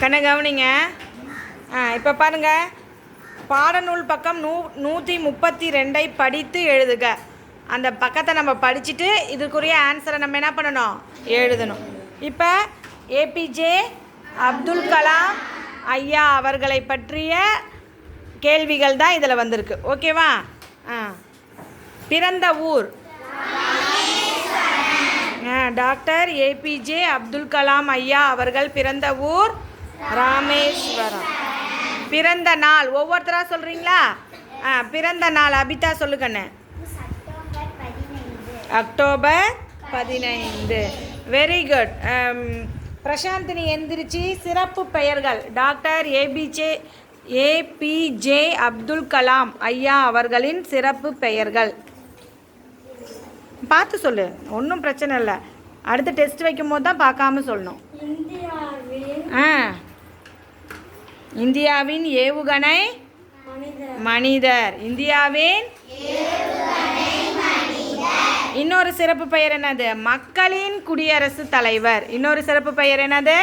கண்ண கவனிங்க. ஆ இப்போ பாருங்கள் பாடநூல் பக்கம் நூ நூற்றி முப்பத்தி ரெண்டை படித்து எழுதுக. அந்த பக்கத்தை நம்ம படிச்சுட்டு இதுக்குரிய ஆன்சரை நம்ம என்ன பண்ணணும்? எழுதணும். இப்போ ஏபிஜே அப்துல் கலாம் ஐயா அவர்களை பற்றிய கேள்விகள் தான் இதில் வந்திருக்கு. ஓகேவா ஆ. பிறந்த ஊர்? டாக்டர் ஏபிஜே அப்துல் கலாம் ஐயா அவர்கள் பிறந்த ஊர் ராமேஸ்வரம். பிறந்த நாள் ஒவ்வொருத்தரா சொல்கிறீங்களா ஆ பிறந்த நாள் அபிதா சொல்லுக்கண்ணே அக்டோபர் பதினைந்து. வெரி குட் பிரசாந்தினி எந்திரிச்சு சிறப்பு பெயர்கள். Doctor APJ APJ Abdul Kalam ஐயா அவர்களின் சிறப்பு பெயர்கள். பார்த்து சொல்லு. ஒன்றும் பிரச்சனை இல்லை. அடுத்த டெஸ்ட் வைக்கும் போது தான் பார்க்காம சொல்லணும். ஆ. இந்தியாவின் ஏவுகணை மனிதர். இந்தியாவின் இன்னொரு சிறப்பு பெயர் என்னது? மக்களின் குடியரசு தலைவர். இன்னொரு சிறப்பு பெயர் என்னது?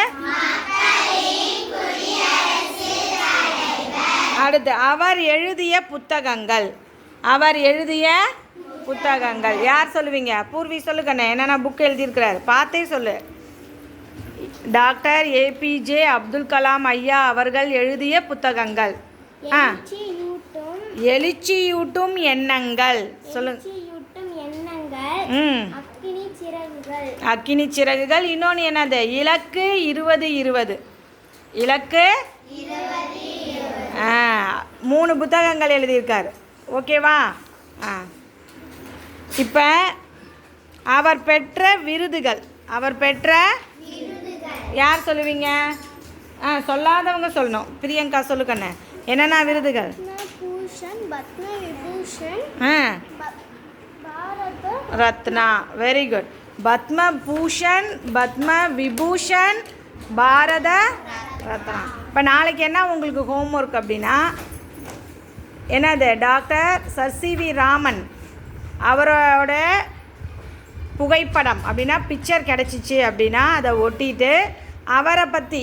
அடுத்து அவர் எழுதிய புத்தகங்கள். அவர் எழுதிய புத்தகங்கள். யார் சொல்லுவீங்க? பூர்வி சொல்லுங்கண்ணே. என்னென்ன புக் எழுதியிருக்கிறார்? பார்த்தே சொல்லு. டாக்டர் ஏபிஜே அப்துல் கலாம் ஐயா அவர்கள் எழுதிய புத்தகங்கள். ஆ. எழுச்சியூட்டும். எண்ணங்கள். சொல்லுங்க எழுச்சியூட்டும் எண்ணங்கள். ம். அக்கினி சிறகுகள். அக்கினி சிறகுகள். இன்னொன்று என்னது? இலக்கு இருபது இருபது. இலக்கு ஆ. மூணு புத்தகங்கள் எழுதியிருக்காரு. ஓகேவா? ஆ. இப்போ அவர் பெற்ற விருதுகள். அவர் பெற்ற யார் சொல்லுவீங்க? ஆ சொல்லாதவங்க சொல்லணும். பிரியங்கா சொல்லுக்கண்ணே என்னென்ன விருதுகள்? பத்மபூஷன் பத்ம விபூஷன் ஆ. ப- Bharat Ratna. Very good Padma Bhushan Padma Vibhushan Bharat Ratna. இப்போ நாளைக்கு என்ன உங்களுக்கு ஹோம்ஒர்க் அப்படின்னா? என்னது? Doctor sir C V Raman அவரோட புகைப்படம் அப்படின்னா பிக்சர் கிடச்சிச்சு அப்படின்னா அதை ஒட்டிட்டு அவரை பற்றி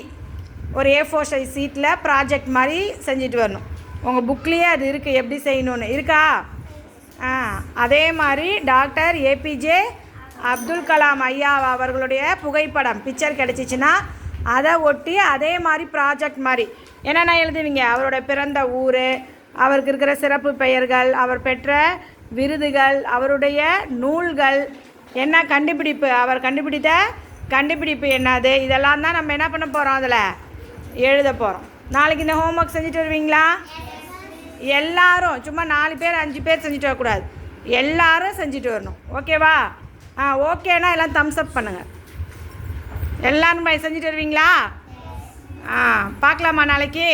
ஒரு ஏ ஃபோர் சைஸ் சீட்டில் ப்ராஜெக்ட் மாதிரி செஞ்சுட்டு வரணும். உங்கள் புக்லேயே அது இருக்குது எப்படி செய்யணும்னு. இருக்கா? ஆ அதே மாதிரி டாக்டர் ஏபிஜே அப்துல் கலாம் ஐயா அவர்களுடைய புகைப்படம் பிக்சர் கிடச்சிச்சின்னா அதை ஒட்டி அதே மாதிரி ப்ராஜெக்ட் மாதிரி. என்னென்ன எழுதுவீங்க? அவரோட பிறந்த ஊர் அவருக்கு இருக்கிற சிறப்பு பெயர்கள் அவர் பெற்ற விருதுகள் அவருடைய நூல்கள் என்ன கண்டுபிடிப்பு அவர் கண்டுபிடித்த கண்டுபிடிப்பு என்னது? இதெல்லாம் தான் நம்ம என்ன பண்ண போகிறோம் அதில்? எழுத போகிறோம் நாளைக்கு இந்த ஹோம்ஒர்க் செஞ்சுட்டு வருவீங்களா? எல்லாரும் சும்மா நாலு பேர் அஞ்சு பேர் செஞ்சுட்டு வரக்கூடாது. எல்லாரும் செஞ்சுட்டு வரணும். ஓகேவா ஆ ஓகேனா எல்லாம் தம்ஸ் அப் பண்ணுங்கள் எல்லாரும் செஞ்சுட்டு வருவீங்களா? ஆ பார்க்கலாமா நாளைக்கு?